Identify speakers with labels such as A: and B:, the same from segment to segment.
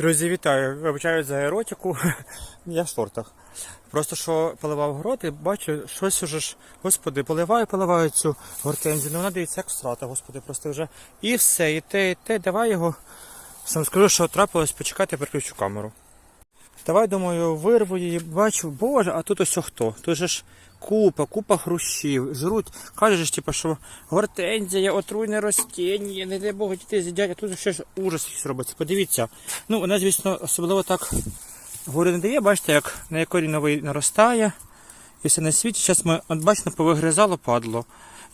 A: Друзі, вітаю! Вибачаю за еротику. Я в шортах. Просто що поливав город і бачу, щось уже ж, господи, поливаю, поливаю цю гортензію. Ну вона дивиться, як втрата, господи, просто вже. І все, і те, і те, давай його. Сам скажу, що трапилось, почекати, я переключу камеру. Давай, думаю, вирву її, бачу, боже, а тут ось хто? Тут же ж купа, купа хрущів, жруть. Кажеш, типу, що гортензія, отруйне ростіння, не дай Бог, діти з'їдять, а тут ще ж ужас якийсь робиться. Подивіться. Ну, вона, звісно, особливо так горю не дає, бачите, як на якорі новий наростає. І все на світі. Зараз ми, от бачите, повигризало падло.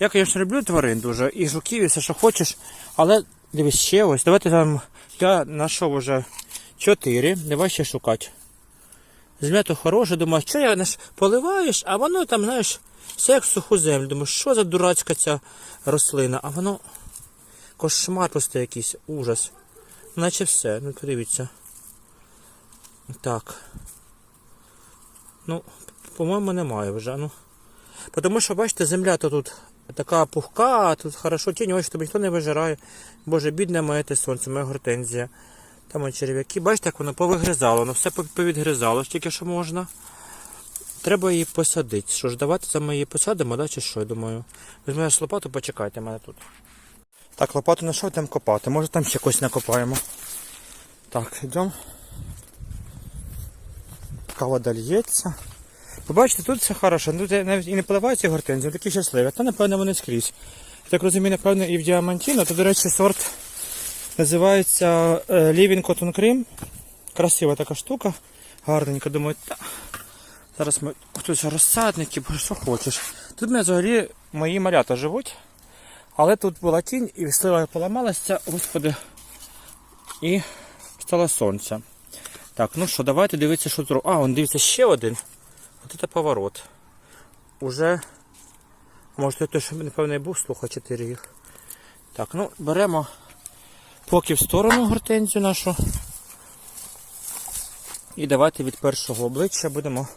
A: Я, звісно, люблю тварин дуже, і жуків, і все, що хочеш. Але дивись, ще ось. Давайте там. Я знайшов уже чотири. Давай ще шукати. Земля то хороша, думаю, що я наш поливаєш, а воно там, знаєш, все як суху землю. Думаю, що за дурацька ця рослина, а воно кошмар просто якийсь, ужас. Наче все, ну подивіться. Так. Ну, по-моєму, немає вже. Ну. Тому що, бачите, земля то тут така пухка, тут хорошо тінь, ось тобі ніхто не вижирає. Боже, бідне моє те сонце, моя гортензія. Там от черв'яки, бачите, як воно повигризало, воно все повідгризало, тільки що можна. Треба її посадити. Що ж, давайте ми її посадимо, да, чи що, я думаю. Візьмемо ж лопату, почекайте мене тут. Так, лопату знайшов, там копати. Може там ще когось накопаємо. Так, йдемо. Така вода лється. Ви бачите, тут все хорошо. Тут навіть і не поливаються гортензії, такі щасливі. Та, напевно, вони скрізь. Я так розумію, напевно, і в діамантіно. То, до речі, сорт називається е, Living Cotton Cream. Красива така штука. Гарненька, думаю, та. Зараз ми хтось розсадники, що хочеш. Тут мене взагалі мої малята живуть. Але тут була тінь і слива поламалася, господи, і стало сонце. Так, ну що, давайте дивитися, що тут. А, он дивиться ще один. От це поворот. Уже, може, той, що напевно і був, слухай, 4 їх. Так, ну беремо поки в сторону гортензію нашу. І давайте від першого обличчя будемо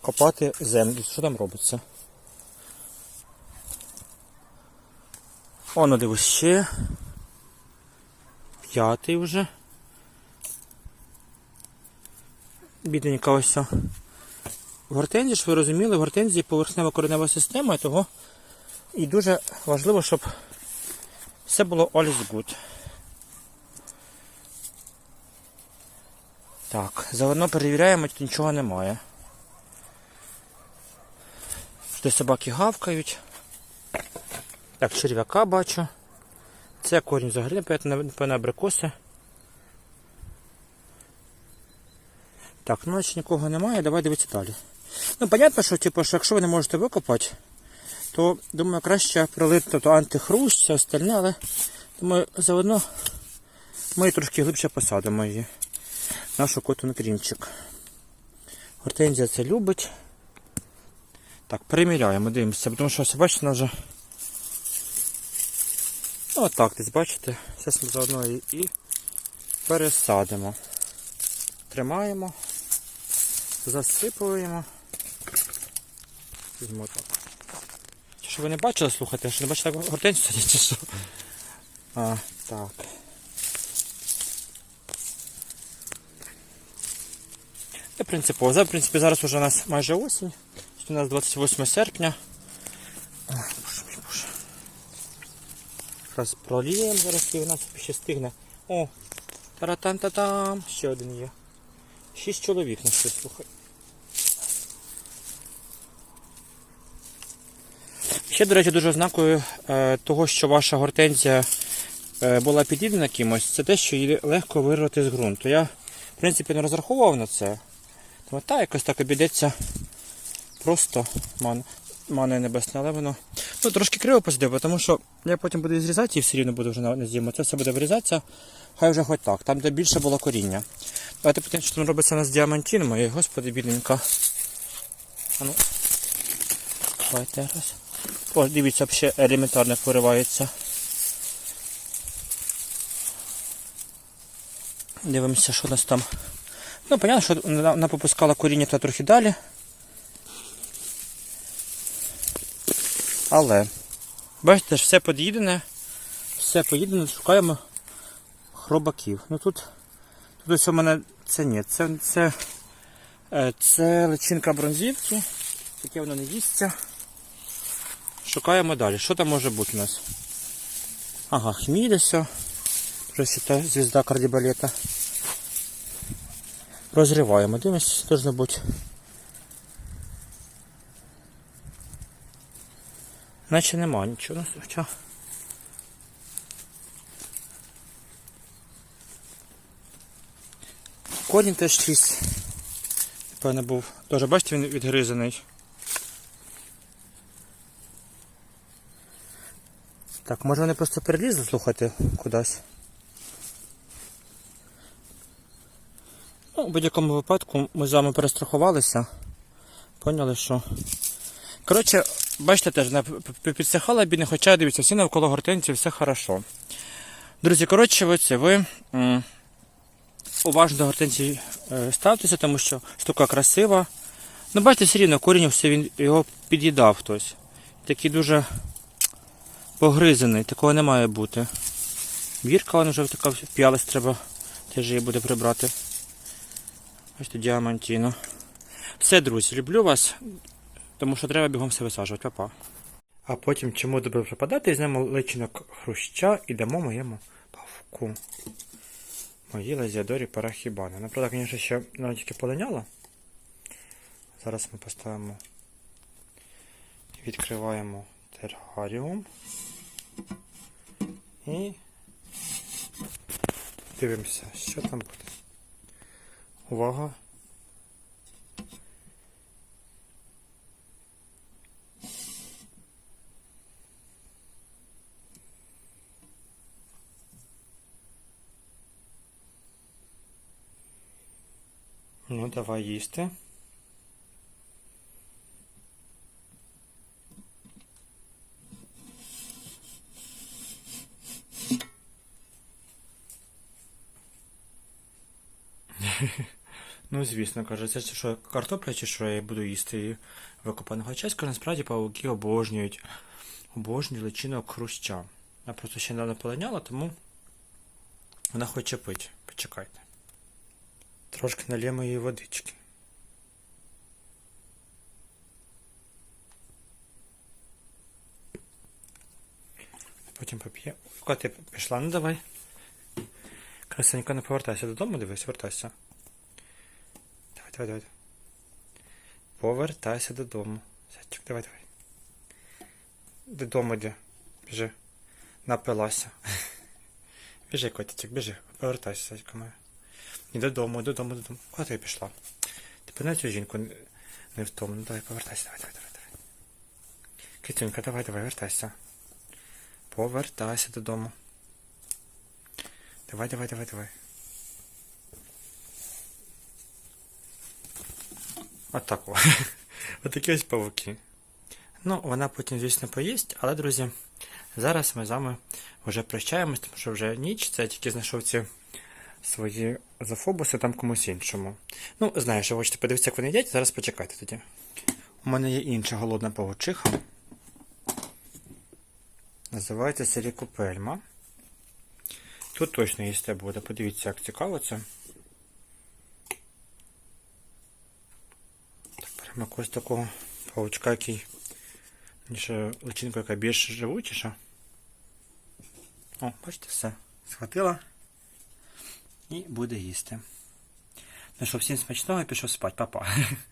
A: копати землю. Що там робиться? Оно дивись ще. П'ятий вже. Бідненька ось. В гортензії, ж ви розуміли, в гортензії поверхнева коренева система, того і дуже важливо, щоб все було all is good. Так, заодно перевіряємо, тут нічого немає. Що собаки гавкають. Так, черв'яка бачу. Це корінь взагалі, напевно, абрикоси. Так, ну наче нікого немає, давай дивитися далі. Ну, понятно, що, типу, що якщо ви не можете викопати, то, думаю, краще прилити то антихруст, все остальне, але думаю, заодно ми трошки глибше посадимо її. Нашу коту крімчик. Гортензія це любить. Так, переміряємо, дивимося, тому що ось, бачите, вона вже. Ну, отак десь, бачите, зараз ми заодно її і пересадимо. Тримаємо, засипуємо. Візьмо так. Чи що ви не бачили, слухайте, що не бачите як гортензію садять, чи що? А, так. Не принципово. За, в принципі, зараз вже у нас майже осінь. У нас 28 серпня. Ой, боже мій боже. Якраз проліємо зараз і у нас ще стигне. О! Таратан-та-там! Ще один є. Шість чоловік на щось, слухай. Ще, до речі, дуже ознакою е, того, що ваша гортензія е, була під'їдена кимось, це те, що її легко вирвати з ґрунту. Я, в принципі, не розраховував на це. Та якось так обійдеться просто ман, мане небесне, але воно ну, трошки криво посадив, тому що я потім буду зрізати і все рівно буду вже на, зиму. Це все буде вирізатися, хай вже хоч так, там де більше було коріння. Давайте подивимося, що там робиться у нас з діамантином, ой, господи, бідненька. А ну. Давайте раз. О, дивіться, ще елементарно поривається. Дивимося, що у нас там. Ну, понятно, що вона попускала коріння та трохи далі. Але, бачите, все під'їдене, все поїдене, шукаємо хробаків. Ну тут Тут ось у мене це ні, це, це, е, це личинка бронзівки. Таке воно не їсться. Шукаємо далі. Що там може бути у нас? Ага, хміліся. Вже та звізда кардібалета. Розриваємо. Дивимось, должно бути. Наче нема нічого. Хоча... Корінь теж чисть. Напевно був. Тоже, бачите, він відгризаний. Так, може вони просто перелізли слухати кудись. Ну, у будь-якому випадку ми з вами перестрахувалися. Поняли, що. Коротше, бачите, теж підсихала бідне, хоча дивіться, всі навколо гортензії, все хорошо. Друзі, коротше, ви це уважно до гортензії е, ставтеся, тому що штука красива. Ну, бачите, все рівно корінь все він його під'їдав хтось. Такий дуже погризаний, такого не має бути. Вірка вона вже така п'ялась, треба теж її буде прибрати. Бачите, діамантіно. Все, друзі, люблю вас, тому що треба бігом все висаджувати, папа. А потім, чому добре припадати, візьмемо личинок хруща і дамо моєму павку. Мої лазіадорі парахібани. Ну, звісно, ще вона тільки полиняла. Зараз ми поставимо. Відкриваємо тераріум. І дивимося, що там буде. Увага! Ну, давай їсти. Ну, звісно, каже, це що картопля чи що я буду їсти її викопаного. Хоча насправді павуки обожнюють, обожнюють личинок хруща. Я просто ще недавно полиняла, тому вона хоче пити. Почекайте. Трошки налємо її водички. Потім поп'є. Куди ти пішла? Ну давай. Красенько, не повертайся додому, дивись, вертайся. Давай, давай. Повертайся додому. Сядчик, давай, давай. Додому йди. Біжи. Напилася. Біжи, котичок, біжи. Повертайся, сядька моя. І додому, додому, додому. Куди ти пішла? Ти на цю жінку не- втомну. Ну, давай, повертайся, давай, давай, давай, давай. Китюнька, давай, давай, вертайся. Повертайся додому. Давай, давай, давай, давай. Отак. о. Отакі ось павуки. Ну, вона потім, звісно, поїсть, але, друзі, зараз ми з вами вже прощаємось, тому що вже ніч, це я тільки знайшов ці свої зафобуси там комусь іншому. Ну, знаю, що хочете подивитися, як вони їдять, зараз почекайте тоді. У мене є інша голодна павучиха. Називається Серікопельма. Тут точно їсти буде. Подивіться, як цікаво це. Так, беремо якогось такого павучка, який ніж личинку, яка більш живучіша. О, бачите, все. Схватила і буде їсти. Ну що, всім смачного і пішов спати, папа.